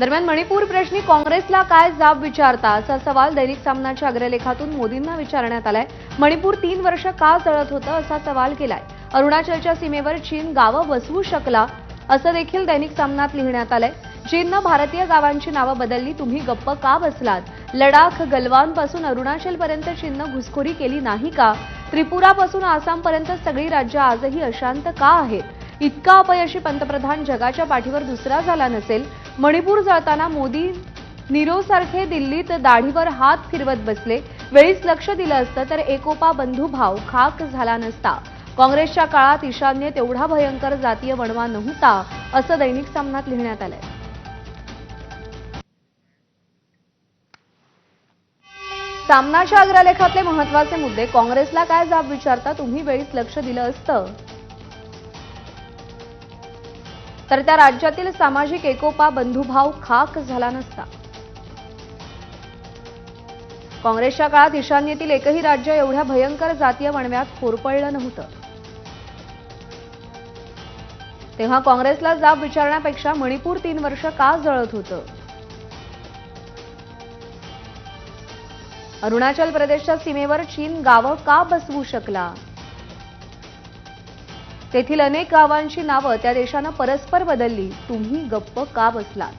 दरम्यान मणिपूर प्रश्नी काँग्रेसला काय जाब विचारता असा सवाल दैनिक सामनाच्या अग्रलेखातून मोदींना विचारण्यात आलाय. मणिपूर तीन वर्ष का जळत होतं असा सवाल केलाय. अरुणाचलच्या सीमेवर चीन गावं वसवू शकला असं देखील दैनिक सामनात लिहिण्यात आलंय. चीननं भारतीय गावांची नावं बदलली तुम्ही गप्प का बसलात? लडाख गलवानपासून अरुणाचलपर्यंत चीननं घुसखोरी केली नाही का? त्रिपुरापासून आसामपर्यंत सगळी राज्य आजही अशांत का आहेत? इतका अपयशी पंतप्रधान जगाच्या पाठीवर दुसरा झाला नसेल मणिपूर जाताना मोदी निरोसारखे दिल्लीत दाढीवर हात फिरवत बसले. वेळीच लक्ष दिलं असतं तर एकोपा बंधुभाव खाक झाला नसता. काँग्रेसच्या काळात ईशान्य तेवढा भयंकर जातीय वणवा नव्हता असं दैनिक सामनात लिहिण्यात आलंय. सामनाच्या अग्रलेखातले महत्त्वाचे मुद्दे काँग्रेसला काय जाब विचारता तुम्ही वेळीच लक्ष दिलं असतं. तर त्या राज्यातील सामाजिक एकोपा बंधुभाव खाक झाला नसता. काँग्रेसच्या काळात ईशान्येतील एकही राज्य एवढ्या भयंकर जातीय वणव्यात होरपळलं नव्हतं. तेव्हा काँग्रेसला जाब विचारण्यापेक्षा मणिपूर तीन वर्ष का जळत होतं? अरुणाचल प्रदेशच्या सीमेवर चीन गावं का बसवू शकला? तेथील अनेक गावांची नावं त्या देशानं परस्पर बदलली. तुम्ही गप्प का बसलात?